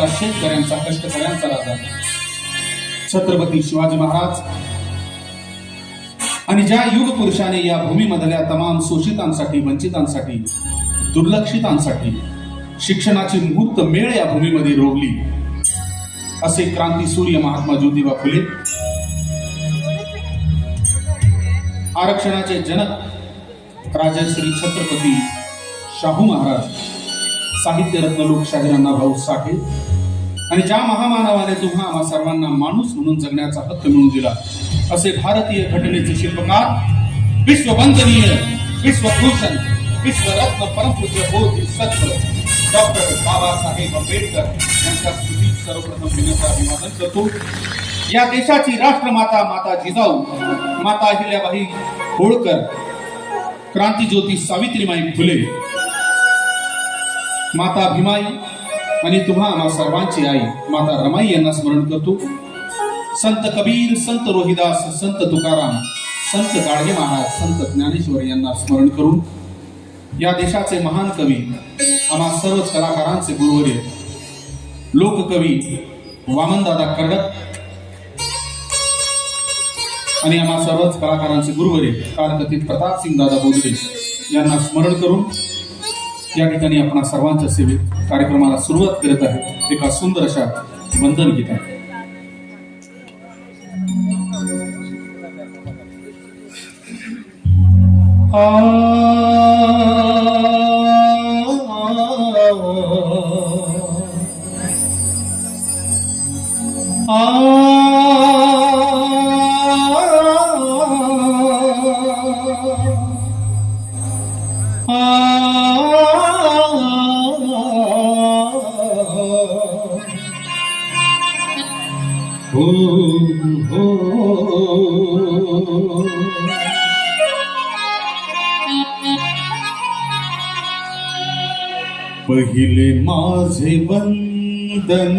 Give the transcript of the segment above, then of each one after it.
गरिबांचा शेतकऱ्यांचा कष्टकऱ्यांचा राजा छत्रपती शिवाजी महाराज आणि ज्या युग पुरुषाने या भूमीमधल्या तमाम शोषितांसाठी वंचितांसाठी दुर्लक्षितांसाठी शिक्षणाची मुहूर्त मेळ या भूमीमध्ये रोवली असे क्रांती सूर्य महात्मा ज्योतिबा फुले आरक्षणाचे जनक राजश्री छत्रपती शाहू महाराज साहित्यरत्न लोकशाहीर भाऊ साठे आणि ज्या महामानवाने तुम्हा आम्हा सर्वांना माणूस म्हणून जगण्याचा हक्क मिळवून दिला असे भारतीय घटनेचे शिल्पकार विश्ववंदनीय विश्वभूषण विश्वरत्न परमपूज्य बोधी सत्व डॉक्टर बाबासाहेब आंबेडकर यांच्या स्तुतीत सर्वप्रथम विनम्र अभिवादन करतो. या देशाची राष्ट्रमाता माता जिजाऊ माता अहिल्याबाई होळकर क्रांतीज्योती सावित्रीमाई फुले माता भीमाई आणि तुम्हा आम्हा सर्वांची आई माता रमाई यांना स्मरण करतो. संत कबीर संत रोहिदास संत तुकाराम संत गाडगे महाराज संत ज्ञानेश्वर यांना स्मरण करून या देशाचे महान कवी आम्हा सर्वच कलाकारांचे गुरुवर्य लोककवी वामनदादा कर्डक आणि आम्हा सर्वच कलाकारांचे गुरुवर्य कालकथित प्रताप सिंग दादा बोधडे यांना स्मरण करून या ठिकाणी आपण सर्वांच्या सेवेत कार्यक्रमाला सुरुवात करत आहे एका सुंदर अशा वंदन गीत आहे पहिले माझे वंदन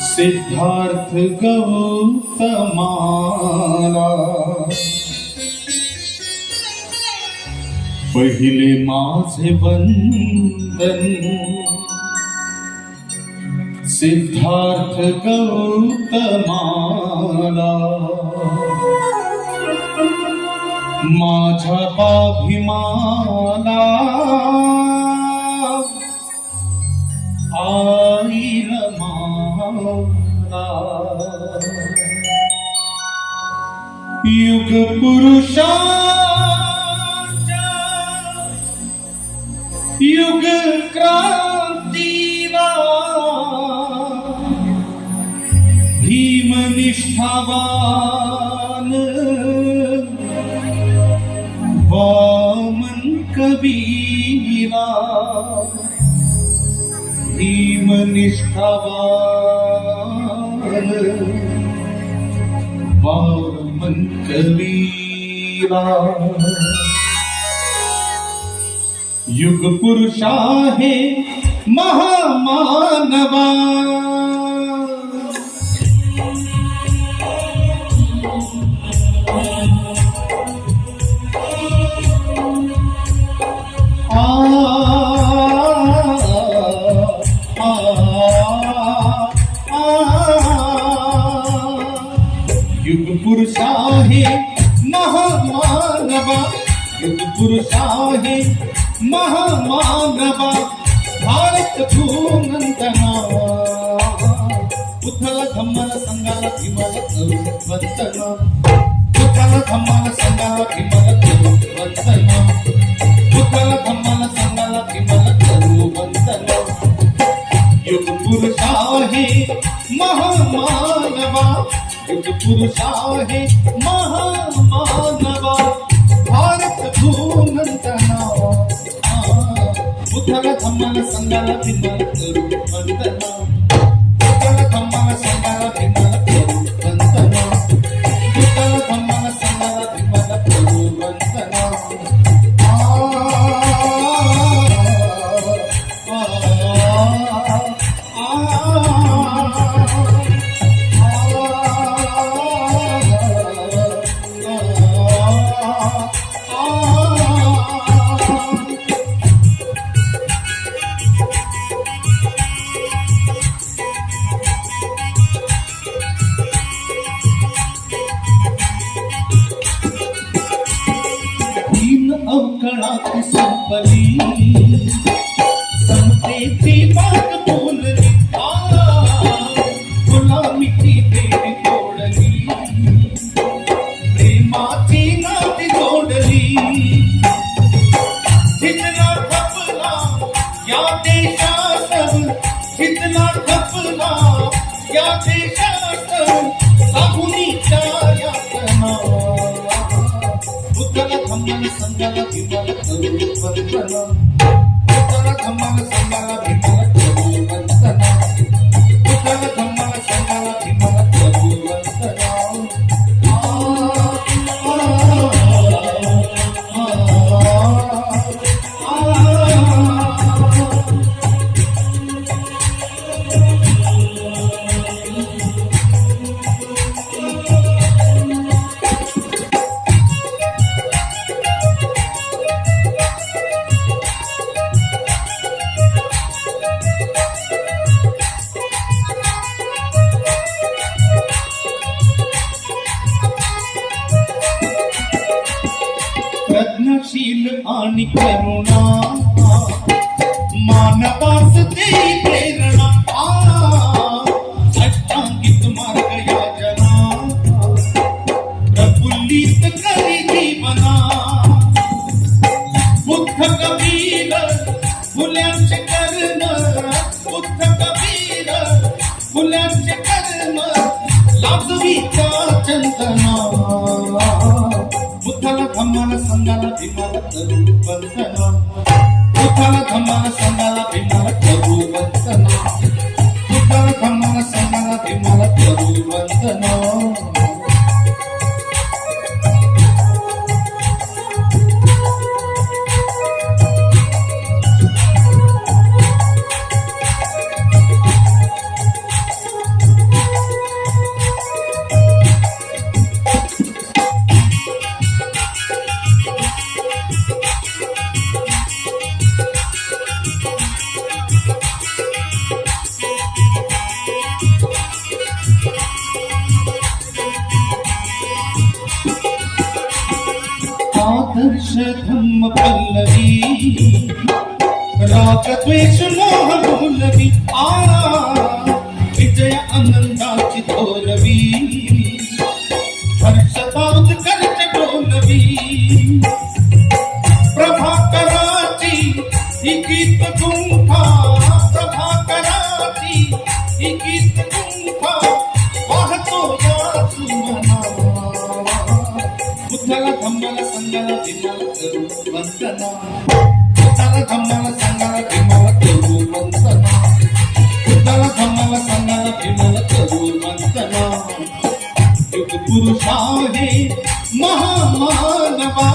सिद्धार्थ गौतमाला. पहिले माझे वंदन सिद्धार्थ गौतमाला। माझ्या पाभिमाला। आईल माला युग पुरुषा युग क्रा भीमनिष्ठावान वामन कबीरा। भीमनिष्ठावान। वामन कबीरा। युग पुरुष आहे महामानवा। पुरुषाही महामानवा भारत भूनंदना उथल धम्मल संगाला भीमल करू वंदना. उथल धम्मल संगाला भीमल करू वंदना. उथल धम्मल संगाला भीमल करू वंदना. युग पुरुषाही महामानवा युग पुरुषाही महामानवा. उथल धम्मल संगाला भीमल करू वंदना उथल धम्मल संगाला भीमल करू वंदना उथल धम्मल संगाला भीमल करू वंदना సంగల సంగల విమల సంగల సంగల విమల प्रज्ञशील आणि करुणा मानवास देई प्रेरणा. अष्टांगित मार्ग याजना प्रफुल्लित करी जीवना. बुद्ध कबीर फुल्यांचे कर्म. बुद्ध कबीर फुल्यांचे कर्म. लाजवीचा चंदना बुद्धाला धम्माला संगाला भीमाला तरुण बंधन बुद्धाला धम्माला संगाला आदर्श धम्म पल्लवी राग द्वेष मोह बोलवी आरा विजय आनंदाची थोरवी हर्षदात करच डोलवी प्रभाकराची ही गीत गुण धम्माला संगाला करू वंदना बुद्धाला धम्माला संगाला भीमाला करू वंदना बुद्धाला धम्माला संगाला भीमाला करू वंदना युग पुरुष आहे महामानवा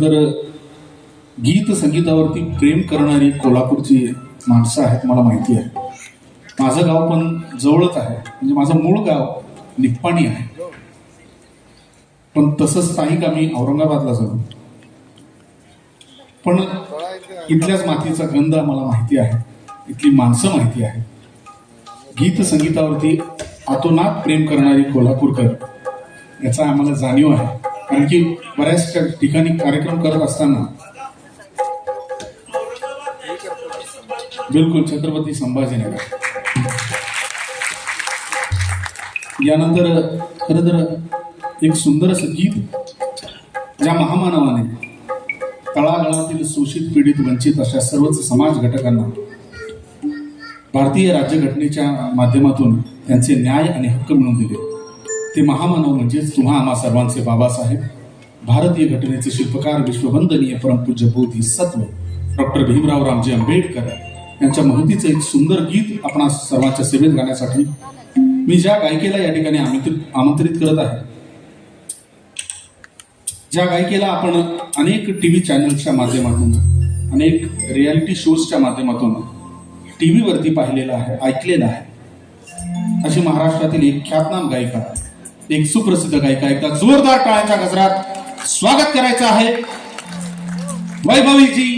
तर गीत संगीतावरती प्रेम करणारी कोल्हापूरची माणसं आहेत मला माहिती आहे. माझं गाव पण जवळच आहे. म्हणजे माझं मूळ गाव निप्पाणी आहे. पण तसंच स्थायिक आम्ही औरंगाबादला जाऊ पण इथल्याच मातीचा गंध आम्हाला माहिती आहे. इथली माणसं माहिती आहे. गीत संगीतावरती आतोनात प्रेम करणारी कोल्हापूरकर याचा आम्हाला जाणीव आहे. आणखी बऱ्याच ठिकाणी कार्यक्रम करत असताना बिलकुल छत्रपती संभाजीनगर. यानंतर खर तर एक सुंदर असं गीत ज्या महामानवाने तळागाळातील शोषित पीडित वंचित अशा सर्वच समाज घटकांना भारतीय राज्यघटनेच्या माध्यमातून त्यांचे न्याय आणि हक्क मिळवून दिले. ते महामानव म्हणजेच तुम्हा आम्हा सर्वांचे बाबासाहेब. भारतीय घटनेचे शिल्पकार विश्ववंदनीय परमपूज्य बोधी सत्व डॉक्टर भीमराव रामजी आंबेडकर यांच्या महतीचं एक सुंदर गीत आपण सर्वांच्या सेवेत गाण्यासाठी मी ज्या गायिकेला या ठिकाणी आमंत्रित आमंत्रित करत आहे ज्या गायिकेला आपण अनेक टीव्ही चॅनल्सच्या माध्यमातून अनेक रियालिटी शोजच्या माध्यमातून टी व्हीवरती पाहिलेलं आहे ऐकलेलं आहे अशी महाराष्ट्रातील एक ख्यातनाम गायिका. एक सुप्रसिद्ध गायिका एकदा जोरदार टाळ्यांच्या गजरात स्वागत करायचं आहे. वैभवीजी